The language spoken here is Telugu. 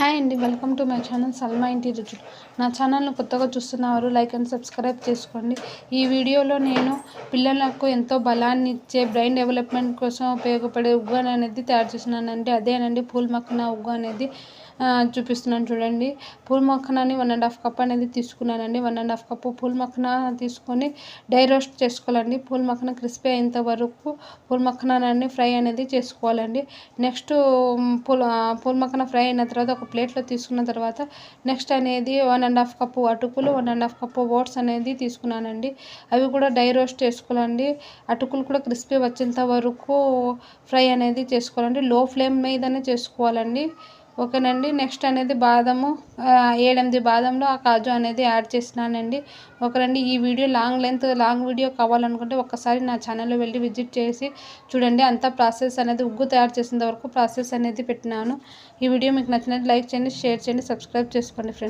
హాయ్ అండి welcome to my channel Salma ఇంటి రుచులు. నా ఛానల్ను కొత్తగా చూస్తున్నవారు లైక్ అండ్ సబ్స్క్రైబ్ చేసుకోండి. ఈ వీడియోలో నేను పిల్లలకు ఎంతో బలాన్ని ఇచ్చే బ్రెయిన్ డెవలప్మెంట్ కోసం ఉపయోగపడే ఉగ్గు అనేది తయారు చేస్తున్నానండి. అదేనండి పూల్ మక్కన ఉగ్గు అనేది. చూపిస్తున్నాను చూడండి. పూల్ మక్కనని వన్ అండ్ హాఫ్ కప్ అనేది తీసుకున్నానండి. One and half cup phool makhana తీసుకొని డై రోస్ట్ చేసుకోవాలండి. పూల్ మక్కన క్రిస్పీ అయ్యేంత వరకు పూల్ మక్కనాన్ని ఫ్రై అనేది చేసుకోవాలండి. నెక్స్ట్ పూల్ పూల్ మక్కన ఫ్రై అయిన తర్వాత ఒక ప్లేట్లో తీసుకున్న తర్వాత నెక్స్ట్ అనేది వన్ అండ్ హాఫ్ కప్పు అటుకులు one and half cup oats అనేది తీసుకున్నానండి. అవి కూడా డై రోస్ట్ చేసుకోవాలండి. అటుకులు కూడా క్రిస్పీ వచ్చేంత వరకు ఫ్రై అనేది చేసుకోవాలండి. లో ఫ్లేమ్ మీదనే చేసుకోవాలండి. ఓకేనండి. నెక్స్ట్ అనేది బాదము. ఏడెనిమిది బాదంలో ఆ కాజు అనేది యాడ్ చేసినానండి. ఓకేనండి ఈ video long length long video కావాలనుకుంటే ఒక్కసారి నా ఛానల్లో వెళ్ళి విజిట్ చేసి చూడండి. అంతా ప్రాసెస్ అనేది ఉగ్గు తయారు చేసేంత వరకు ప్రాసెస్ అనేది పెట్టినాను. ఈ వీడియో మీకు నచ్చినట్టు లైక్ చేయండి షేర్ చేయండి సబ్స్క్రైబ్ చేసుకోండి ఫ్రెండ్స్.